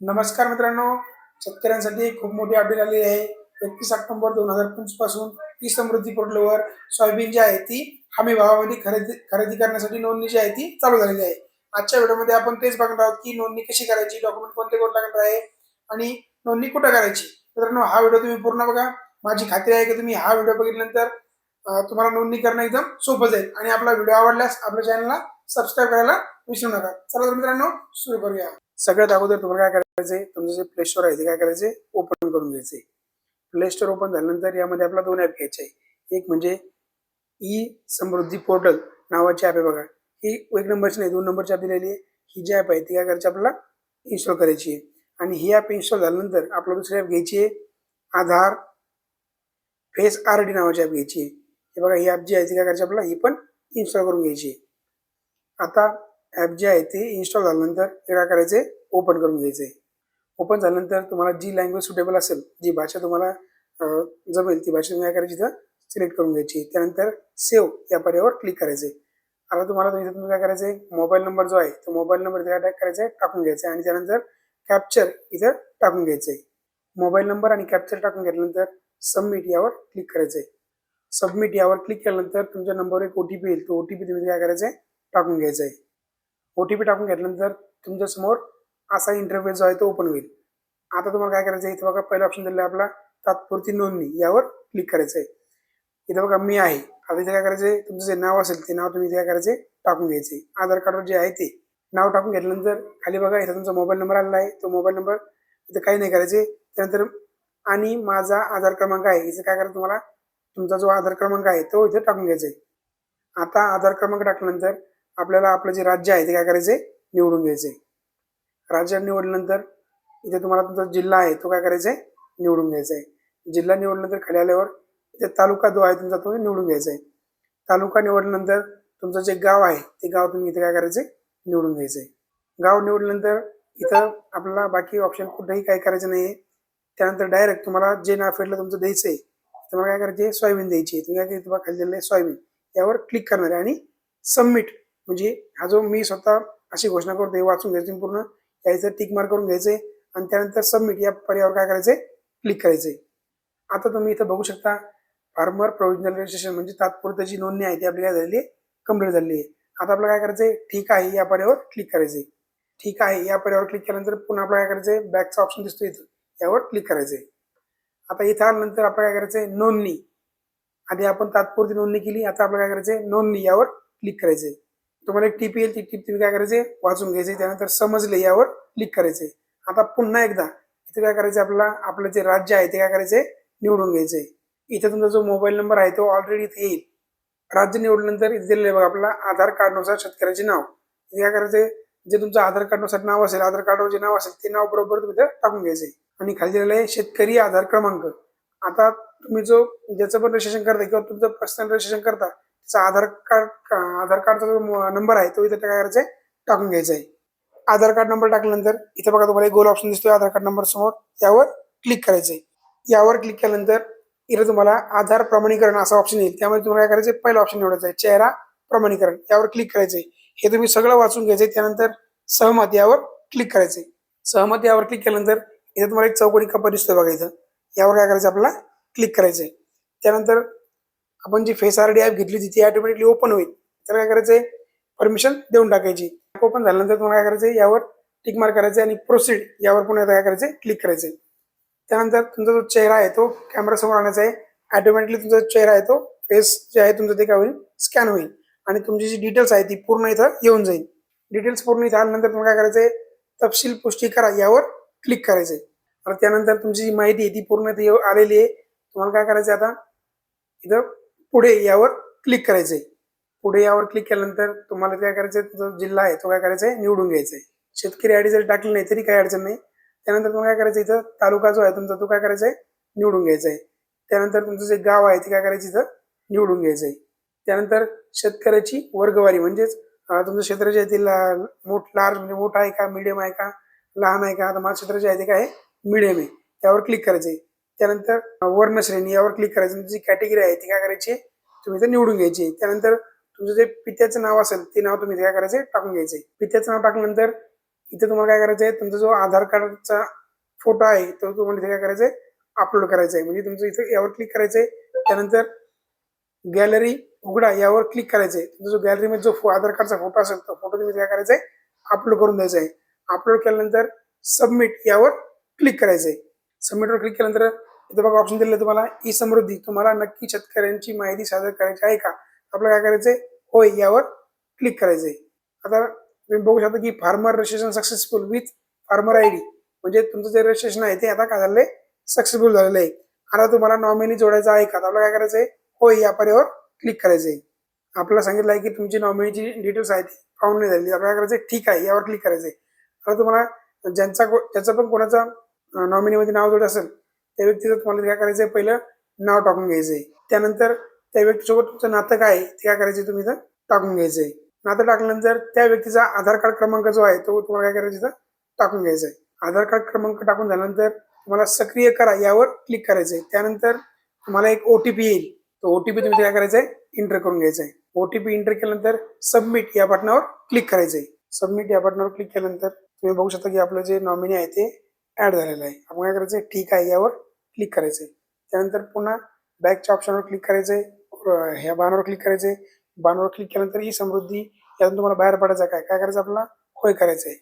नमस्कार मित्रांनो. शेतकऱ्यांसाठी खूप मोठी अपडेट आलेली आहे. एकतीस ऑक्टोबर दोन हजार पंचवीसपासून ई समृद्धी पोर्टलवर सोयाबीन जी आहे ती हमी भावामध्ये खरेदी खरेदी करण्यासाठी नोंदणी जी आहे ती चालू झालेली आहे. आजच्या व्हिडिओमध्ये आपण तेच बघणार आहोत की नोंदणी कशी करायची डॉक्युमेंट कोणते कोण लागणार आहे आणि नोंदणी कुठं करायची. मित्रांनो हा व्हिडिओ तुम्ही पूर्ण बघा. माझी खात्री आहे की तुम्ही हा व्हिडिओ बघितल्यानंतर तुम्हाला नोंदणी करणं एकदम सोपं जाईल आणि आपला व्हिडिओ आवडल्यास आपल्या चॅनलला सबस्क्राईब करायला विसरू नका. चला तर मित्रांनो सुरू करूया. सगळ्यात अगोदर तुम्हाला काय करायचंय? तुमचं जे प्ले स्टोर आहे ते काय करायचे ओपन करून घ्यायचे प्ले स्टोर ओपन झाल्यानंतर यामध्ये आपला दोन ॲप घ्यायचे आहे एक म्हणजे ई समृद्धी पोर्टल नावाची ॲप आहे बघा. ही एक नंबरची नाही दोन नंबरची ॲप दिलेली आहे. ही जी ॲप आहे ती काय करायची आपल्याला? इन्स्टॉल करायची आहे. आणि ही ॲप इन्स्टॉल झाल्यानंतर आपला दुसरी ॲप घ्यायची आहे. आधार फेस आर डी नावाची ॲप घ्यायची आहे. हे बघा ही ॲप जी आहे ती काय करायची आपल्याला? ही पण इन्स्टॉल करून घ्यायची आहे. आता ॲप जे आहे ते इन्स्टॉल झाल्यानंतर ते काय करायचे? ओपन करून घ्यायचे. ओपन झाल्यानंतर तुम्हाला जी लँग्वेज सुटेबल असेल जी भाषा तुम्हाला जमेल ती भाषा तुम्ही काय करायची इथं? सिलेक्ट करून घ्यायची. त्यानंतर सेव्ह या पर्यायावर क्लिक करायचे. आता तुम्हाला तुम्ही तुम्ही काय करायचे? मोबाईल नंबर जो आहे तो मोबाईल नंबर इथे काय करायचा? आहे टाकून घ्यायचा. आहे आणि त्यानंतर कॅप्चर इथं टाकून घ्यायचं. आहे मोबाईल नंबर आणि कॅप्चर टाकून घेतल्यानंतर सबमिट यावर क्लिक करायचं. आहे सबमिट यावर क्लिक केल्यानंतर तुमच्या नंबरवर एक ओ टी पी येईल. तो ओ टी पी तुम्ही काय करायचं? आहे टाकून घ्यायचं. आहे ओ टी पी टाकून घेतल्यानंतर तुमच्यासमोर असा इंटरफेस जो आहे तो ओपन होईल. आता तुम्हाला काय करायचं आहे इथं बघा पहिला ऑप्शन दिलेला आहे आपला तात्पुरती नोंदणी. यावर क्लिक करायचं आहे इथं बघा मी आहे. आता इथे काय करायचं आहे तुमचं जे नाव असेल ते नाव तुम्ही इथे काय करायचे टाकून घ्यायचे आधार कार्डवर जे आहे ते नाव टाकून घेतल्यानंतर खाली बघा इथं तुमचा मोबाईल नंबर आलेला आहे. तो मोबाईल नंबर इथं काही नाही करायचे त्यानंतर आणि माझा आधार क्रमांक आहे. इथं काय करायचं तुम्हाला? तुमचा जो आधार क्रमांक आहे तो इथे टाकून घ्यायचा आहे आता आधार क्रमांक टाकल्यानंतर आपल्याला आपलं जे राज्य आहे ते काय करायचे निवडून घ्यायचे राज्य निवडल्यानंतर इथे तुम्हाला तुमचा जिल्हा आहे तो काय करायचा आहे निवडून घ्यायचा आहे जिल्हा निवडल्यानंतर खाली आल्यावर इथे तालुका जो आहे तुमचा तो निवडून घ्यायचा आहे तालुका निवडल्यानंतर तुमचं जे गाव आहे ते गाव तुम्ही इथे काय करायचे निवडून घ्यायचं आहे गाव निवडल्यानंतर इथं आपल्याला बाकी ऑप्शन कुठेही काय करायचं नाही आहे त्यानंतर डायरेक्ट तुम्हाला जे नाव फेडलं तुमचं द्यायचं आहे तुम्हाला काय करायचे सोयाबीन द्यायची तुम्ही काय करायचं तुम्हाला खाली दिलेलं आहे सोयाबीन. यावर क्लिक करणार आहे आणि सबमिट म्हणजे हा जो मी स्वतः अशी घोषणा करतो हे वाचून घ्यायचं पूर्ण. यायचं टिक मार्क करून घ्यायचंय आणि त्यानंतर सबमिट या पर्यायावर काय करायचंय क्लिक करायचंय आता तुम्ही इथं बघू शकता फार्मर प्रोव्हिजनल रजिस्ट्रेशन म्हणजे तात्पुरती जी नोंदणी आहे ती आपली काय झालेली आहे कंप्लीट झालेली आहे. आता आपल्याला काय करायचंय? ठीक आहे या पर्यायावर क्लिक करायचंय. ठीक आहे या पर्यायावर क्लिक केल्यानंतर पुन्हा आपल्याला काय करायचंय? बॅकचा ऑप्शन दिसतो इथं. यावर क्लिक करायचंय. आता इथं आल्यानंतर आपल्याला काय करायचंय? नोंदणी. आधी आपण तात्पुरती नोंदणी केली आता आपल्याला काय करायचंय? नोंदणी यावर क्लिक करायचंय. तुम्हाला एक टीप येईल. ती टीप तुम्ही काय करायचे? वाचून घ्यायचे. त्यानंतर समजले यावर क्लिक करायचे. आता पुन्हा एकदा इथे काय करायचं आपल्याला? आपलं जे राज्य आहे ते काय करायचंय निवडून घ्यायचंय इथे तुमचा जो मोबाईल नंबर आहे तो ऑलरेडी इथे येईल. राज्य निवडल्यानंतर इथे दिलेलं आहे बघा आपला आधार कार्डनुसार शेतकऱ्याचे नाव. इथे काय करायचंय जे तुमचं आधार कार्डनुसार नाव असेल आधार कार्डवर जे नाव असेल ते नाव बरोबर तुम्ही इथे टाकून घ्यायचंय आणि खाली दिलेलं आहे शेतकरी आधार क्रमांक. आता तुम्ही जो ज्याचं पण रजिस्ट्रेशन करता किंवा तुमचं पर्सनल रजिस्ट्रेशन करता त्याचा आधार कार्ड आधार कार्डचा जो नंबर आहे तो इथे काय करायचा आहे टाकून घ्यायचा आहे. आधार कार्ड नंबर टाकल्यानंतर इथे बघा तुम्हाला एक गोल ऑप्शन दिसतोय आधार कार्ड नंबर समोर. यावर क्लिक करायचं आहे. यावर क्लिक केल्यानंतर इथे तुम्हाला आधार प्रमाणीकरण असा ऑप्शन येईल. त्यामध्ये तुम्हाला काय करायचं पहिला ऑप्शन निवडायचा आहे चेहरा प्रमाणीकरण. यावर क्लिक करायचंय हे तुम्ही सगळं वाचून घ्यायचंय त्यानंतर सहमत यावर क्लिक करायचंय सहमत यावर क्लिक केल्यानंतर इथे तुम्हाला एक चौकोनी कप्पा दिसतोय बघा इथं. यावर काय करायचं आपल्याला क्लिक करायचंय त्यानंतर आपण जी फेस आर डी ॲप घेतली होती ती ऑटोमॅटिकली ओपन होईल. तर काय करायचंय? परमिशन देऊन टाकायची. ओपन झाल्यानंतर तुम्हाला काय करायचं यावर टिक मार्क करायचं आणि प्रोसीड यावर पुन्हा काय करायचं क्लिक करायचं त्यानंतर तुमचा जो चेहरा आहे तो कॅमेरा समोर आणायचा आहे. ऑटोमॅटिकली तुमचा चेहरा आहे तो फेस जे आहे तुमचं ते काय होईल? स्कॅन होईल. आणि तुमची जी डिटेल्स आहे ती पूर्ण इथं येऊन जाईल. डिटेल्स पूर्ण इथं आल्यानंतर तुम्हाला काय करायचंय? तपशील पुष्टी करा. यावर क्लिक करायचंय. आणि त्यानंतर तुमची जी माहिती आहे ती पूर्ण इथे आलेली आहे. तुम्हाला काय करायचं आता? इथं पुढे यावर क्लिक करायचंय. पुढे यावर क्लिक केल्यानंतर तुम्हाला काय करायचंय? जो जिल्हा आहे तो काय करायचा आहे निवडून घ्यायचा आहे शेतकरी आयडी जरी टाकली नाही तरी काही अडचण नाही. त्यानंतर तुम्हाला काय करायचं इथं? तालुका जो आहे तुमचा तो काय करायचा आहे निवडून घ्यायचा आहे त्यानंतर तुमचं जे गाव आहे ते काय करायचं इथं? निवडून घ्यायचं आहे त्यानंतर शेतकऱ्याची वर्गवारी म्हणजेच तुमचं क्षेत्र जे आहे ते मोठ लार्ज म्हणजे मोठा आहे का? मिडियम आहे का? लहान आहे का? आता माझं क्षेत्र जे आहे ते काय आहे? मिडियम आहे. त्यावर क्लिक करायचं आहे त्यानंतर वर्णश्रेणी यावर क्लिक करायचं. तुमची जी कॅटेगरी आहे ती काय करायची? आहे? तुम्ही इथं निवडून घ्यायची. आहे. त्यानंतर तुमचं जे पित्याचं नाव असेल ते नाव तुम्ही काय करायचं टाकून घ्यायचं पित्याचं नाव टाकल्यानंतर इथे तुम्हाला काय करायचं आहे तुमचा जो आधार कार्डचा फोटो आहे तो तुम्हाला इथे काय करायचं आहे अपलोड करायचा आहे म्हणजे तुमचं इथे यावर क्लिक करायचं आहे त्यानंतर गॅलरी उघडा यावर क्लिक करायचं आहे तुमचा जो गॅलरीमध्ये जो फो- आधार कार्डचा फोटो असेल तो फोटो तुम्ही काय करायचा आहे अपलोड करून द्यायचा आहे अपलोड केल्यानंतर सबमिट यावर क्लिक करायचं आहे सबमिटवर क्लिक केल्यानंतर इथं बघा ऑप्शन दिलं तुम्हाला. ई समृद्धी तुम्हाला नक्की शेतकऱ्यांची माहिती सादर करायची आहे का? आपल्याला काय करायचंय? होय यावर क्लिक करायचंय. आता तुम्ही बघू शकता की farmer registration successful with farmer I D म्हणजे तुमचं जे रजिस्ट्रेशन आहे ते आता काय झालंय सक्सेसफुल झालेलं आहे. आता तुम्हाला नॉमिनी जोडायचं आहे का? तर आपल्याला काय करायचंय? होय या पर्यावर क्लिक करायचंय. आपल्याला सांगितलं आहे की तुमची नॉमिनीची डिटेल्स आहेत ती फाउंड नाही झाली आपल्याला काय करायचंय? ठीक आहे यावर क्लिक करायचंय. आता तुम्हाला ज्यांचा को- ज्याचं पण कोणाचा नॉमिनीमध्ये नाव जोड असेल त्या व्यक्तीचं तुम्हाला काय करायचं आहे पहिलं नाव टाकून घ्यायचं आहे त्यानंतर त्या व्यक्तीसोबत तुमचं नातं काय आहे ते काय करायचं तुम्ही इथं टाकून आहे नातं टाकल्यानंतर त्या व्यक्तीचा आधार कार्ड क्रमांक जो आहे तो तुम्हाला काय करायचं इथं टाकून घ्यायचा आहे आधार कार्ड क्रमांक टाकून झाल्यानंतर तुम्हाला सक्रिय करा यावर क्लिक करायचं आहे त्यानंतर तुम्हाला एक ओटीपी येईल. तो ओटीपी तुम्ही काय करायचं आहे इंटर करून घ्यायचा आहे ओटीपी इंटर केल्यानंतर सबमिट या बटनावर क्लिक करायचं आहे सबमिट या बटनावर क्लिक केल्यानंतर तुम्ही बघू शकता की आपलं जे नॉमिनी आहे ते ऍड झालेलं आहे. आपण काय करायचंय? ठीक आहे यावर क्लिक करायचंय. त्यानंतर पुन्हा बॅकच्या ऑप्शनवर क्लिक करायचं आहे ह्या बाणावर क्लिक करायचंय. बाणावर क्लिक केल्यानंतर ही समृद्धी यातून तुम्हाला बाहेर पडायचं काय? काय करायचं आपल्याला? होय करायचंय.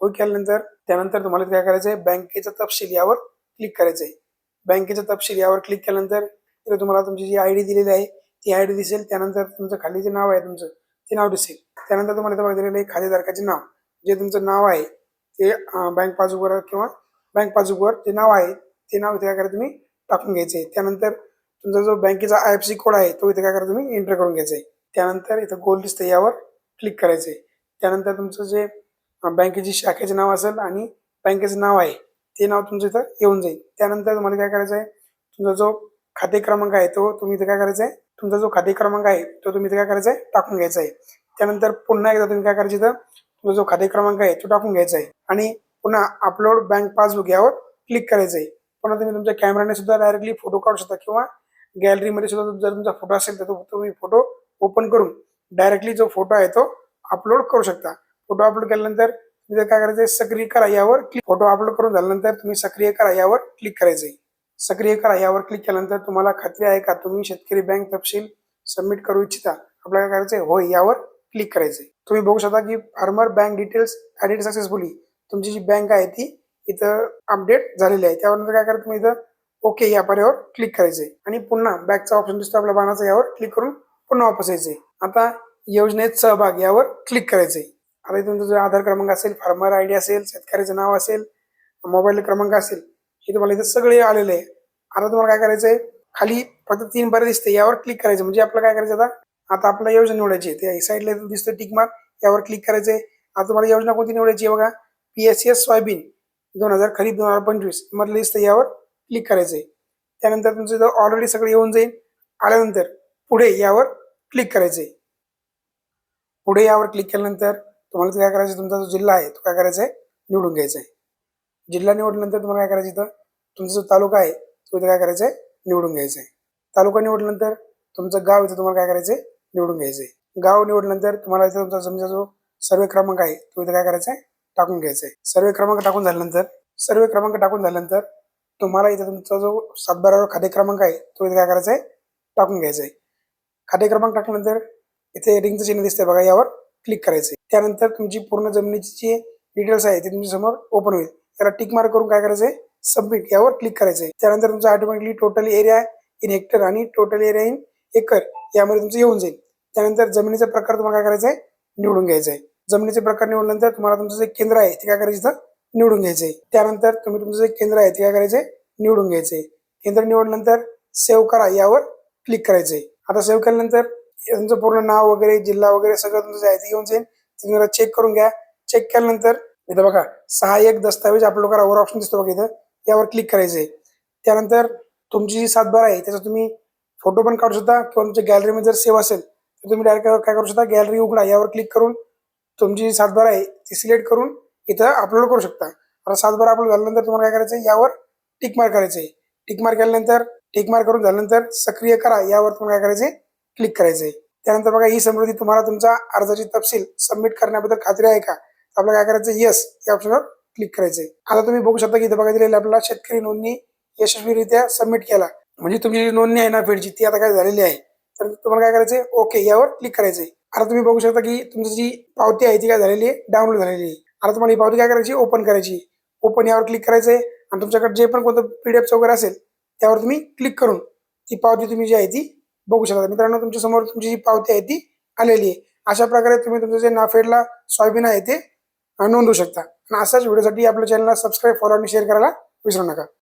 होय केल्यानंतर त्यानंतर तुम्हाला काय करायचंय? बँकेचा तपशील यावर क्लिक करायचंय. बँकेचा तपशील यावर क्लिक केल्यानंतर तिथे तुम्हाला तुमची जी आय डी दिलेली आहे ती आय डी दिसेल. त्यानंतर तुमचं खाली जे नाव आहे तुमचं ते नाव दिसेल. त्यानंतर तुम्हाला इथं बघा दिलेलं आहे खातेधारकाचे नाव. जे तुमचं नाव आहे ते बँक पासबुकवर किंवा बँक पासबुकवर जे नाव आहे ते नाव इथे काय करा तुम्ही? टाकून घ्यायचे. त्यानंतर तुमचा जो बँकेचा आय एफ सी कोड आहे तो इथे काय करा तुम्ही? एंटर करून घ्यायचा. आहे त्यानंतर इथं गोल दिसतं यावर क्लिक करायचं. आहे त्यानंतर तुमचं जे बँकेची शाखेचे नाव असेल आणि बँकेचं नाव आहे ते नाव तुमचं इथं येऊन जाईल. त्यानंतर तुम्हाला काय करायचं आहे तुमचा जो खाते क्रमांक आहे तो तुम्ही इथे काय करायचा आहे तुमचा जो खाते क्रमांक आहे तो तुम्ही इथे काय करायचा आहे टाकून घ्यायचा आहे त्यानंतर पुन्हा एकदा तुम्ही काय करायचं इथं? तुमचा जो खाते क्रमांक आहे तो टाकून घ्यायचा आहे आणि पुन्हा अपलोड बँक पासबुक यावर क्लिक करायचं आहे पण तुम्ही तुमच्या कॅमेराने सुद्धा डायरेक्टली फोटो काढू शकता. किंवा गॅलरीमध्ये सुद्धा जर तुमचा फोटो असेल तर तो तुम्ही फोटो ओपन करून डायरेक्टली जो फोटो आहे तो अपलोड करू शकता. फोटो अपलोड केल्यानंतर तुम्ही काय करायचं सक्रिय करा. यावर क्लिक फोटो अपलोड करून झाल्यानंतर तुम्ही सक्रिय करा. यावर क्लिक करायचंय. सक्रिय करा. यावर क्लिक केल्यानंतर तुम्हाला खात्री आहे का? तुम्ही शेतकरी बँक तपशील सबमिट करू इच्छिता. आपल्याला काय करायचंय? होय यावर क्लिक करायचंय. तुम्ही बघू शकता की farmer bank details added successfully तुमची जी बँक आहे ती इथं अपडेट झालेली आहे. त्यावर काय करा तुम्ही इथं ओके या पर्यावर क्लिक करायचंय आणि पुन्हा बॅकचा ऑप्शन दिसतो आपल्या बाणाचा यावर क्लिक करून पुन्हा वापस यायचंय आता योजनेत सहभाग यावर क्लिक करायचंय आता तुमचा जो आधार क्रमांक असेल फार्मर आय डी असेल शेतकऱ्याचं नाव असेल मोबाईल क्रमांक असेल हे तुम्हाला इथे सगळे आलेले आहे. आता तुम्हाला काय करायचंय खाली फक्त तीन बरे दिसते यावर क्लिक करायचं म्हणजे आपल्याला काय करायचं आता? आता आपल्याला योजना निवडायची आहे. त्या साईडला दिसतं टिक मार्क यावर क्लिक करायचंय आता तुम्हाला योजना कोणती निवडायची आहे बघा? P S S soybean. दोन हजार खरीप दोन हजार पंचवीस मधलं दिसतं यावर क्लिक करायचंय. त्यानंतर तुमचं इथं ऑलरेडी सगळं येऊन जाईल. आल्यानंतर पुढे यावर क्लिक करायचंय. पुढे यावर क्लिक केल्यानंतर तुम्हाला काय करायचं तुमचा जो जिल्हा आहे तो काय करायचा आहे निवडून घ्यायचा आहे जिल्हा निवडल्यानंतर तुम्हाला काय करायचं इथं? तुमचा जो तालुका आहे तो इथं काय करायचा आहे निवडून घ्यायचा आहे तालुका निवडल्यानंतर तुमचं गाव इथं तुम्हाला काय करायचं आहे निवडून घ्यायचं आहे गाव निवडल्यानंतर तुम्हाला इथं तुमचा समजा जो सर्वे क्रमांक आहे तो इथं काय करायचा आहे टाकून घ्यायचा आहे सर्वे क्रमांक टाकून झाल्यानंतर सर्वे क्रमांक टाकून झाल्यानंतर तुम्हाला इथं तुमचा जो सातबारावर खाते क्रमांक आहे तो इथे काय करायचा आहे टाकून घ्यायचा आहे खाते क्रमांक टाकल्यानंतर इथे रिंगचं चिन्ह दिसतंय बघा यावर क्लिक करायचं आहे त्यानंतर तुमची पूर्ण जमिनीची जी डिटेल्स आहे ते तुमच्यासमोर ओपन होईल. त्याला टिक मार्क करून काय करायचं आहे सबमिट यावर क्लिक करायचं आहे त्यानंतर तुमचा automatically total area in hectare आणि टोटल एरिया इन एकर यामध्ये तुमचं येऊन जाईल. त्यानंतर जमिनीचा प्रकार तुम्हाला काय करायचा आहे निवडून घ्यायचा आहे जमिनीचे प्रकार निवडल्यानंतर तुम्हाला तुमचं जे केंद्र आहे ते काय करायचं इथं? निवडून घ्यायचं आहे त्यानंतर तुम्ही तुमचं जे केंद्र आहे ते काय करायचं आहे निवडून घ्यायचे केंद्र निवडल्यानंतर सेव्ह करा यावर क्लिक करायचं आहे आता सेव्ह केल्यानंतर तुमचं पूर्ण नाव वगैरे जिल्हा वगैरे सगळं तुमचं जे आहे ते घेऊन जाईल. ते तुम्हाला चेक करून घ्या. चेक केल्यानंतर इथं बघा सहाय्यक दस्तावेज अपलोड करा वर ऑप्शन दिसतो बघा इथं. यावर क्लिक करायचं आहे त्यानंतर तुमची जी सातबार आहे त्याचा तुम्ही फोटो पण काढू शकता किंवा तुमच्या गॅलरीमध्ये जर सेव्ह असेल तर तुम्ही डायरेक्ट काय करू शकता? गॅलरी उघडा यावर क्लिक करून तुमची जी सातबारा आहे ती सिलेक्ट करून इथं अपलोड करू शकता. आता सातबारा अपलोड झाल्यानंतर तुम्हाला काय करायचं आहे यावर टिक मार्क करायचं आहे टिक मार्क केल्यानंतर टिक मार्क करून झाल्यानंतर सक्रिय करा. यावर तुम्हाला काय करायचं आहे क्लिक करायचं आहे त्यानंतर बघा ही समृद्धी तुम्हाला तुमचा अर्जाची तपशील सबमिट करण्याबद्दल खात्री आहे का? आपल्याला काय करायचं येस या ऑप्शनवर क्लिक करायचंय. आता तुम्ही बघू शकता की इथं बघा दिलेलं आपल्याला शेतकरी नोंदणी यशस्वीरित्या सबमिट केला. म्हणजे तुमची जी नोंदणी आहे ना फेडची ती आता काय झालेली आहे? तर तुम्हाला काय करायचंय? ओके यावर क्लिक करायचंय. आता तुम्ही बघू शकता की तुमची जी पावती आहे ती काय झालेली आहे? डाउनलोड झालेली आहे. आता तुम्हाला ही पावती काय करायची? ओपन करायची. ओपन यावर क्लिक करायचं आहे आणि तुमच्याकडे जे पण कोणतं पी डी वगैरे असेल त्यावर तुम्ही क्लिक करून ती पावती तुम्ही जी आहे ती बघू शकता. मित्रांनो तुमच्यासमोर तुमची जी पावती आहे ती आलेली आहे. अशा प्रकारे तुम्ही तुमचं जे नाफेडला सोयाबीन आहे ते नोंदवू शकता. आणि असाच व्हिडिओसाठी आपल्या चॅनलला सबस्क्राईब फॉलो आणि शेअर करायला विसरू नका.